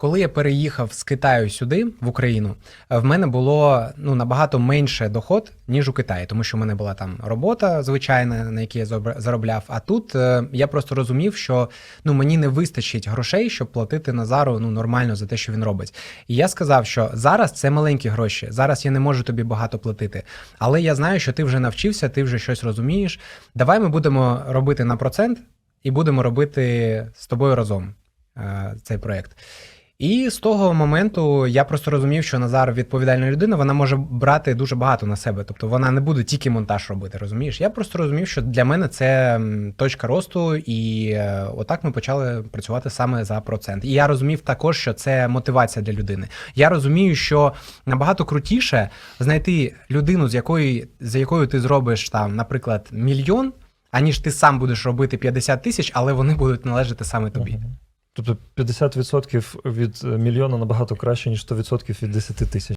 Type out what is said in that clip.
Коли я переїхав з Китаю сюди, в Україну, в мене було ну набагато менше доход, ніж у Китаї, тому що в мене була там робота звичайна, на якій я заробляв. А тут е, я просто розумів, що ну мені не вистачить грошей, щоб платити Назару ну нормально за те, що він робить. І я сказав, що зараз це маленькі гроші. Зараз я не можу тобі багато платити. Але я знаю, що ти вже навчився, ти вже щось розумієш. Давай ми будемо робити на процент і будемо робити з тобою разом е, цей проект. І з того моменту я просто розумів, що Назар відповідальна людина, вона може брати дуже багато на себе. Тобто вона не буде тільки монтаж робити, розумієш? Я просто розумів, що для мене це точка росту, і е, отак ми почали працювати саме за процент. І я розумів також, що це мотивація для людини. Я розумію, що набагато крутіше знайти людину, з якої з якою ти зробиш там, наприклад, мільйон, аніж ти сам будеш робити 50 тисяч, але вони будуть належати саме тобі. Тобто 50% від е, мільйона набагато краще, ніж 100% від 10 тисяч.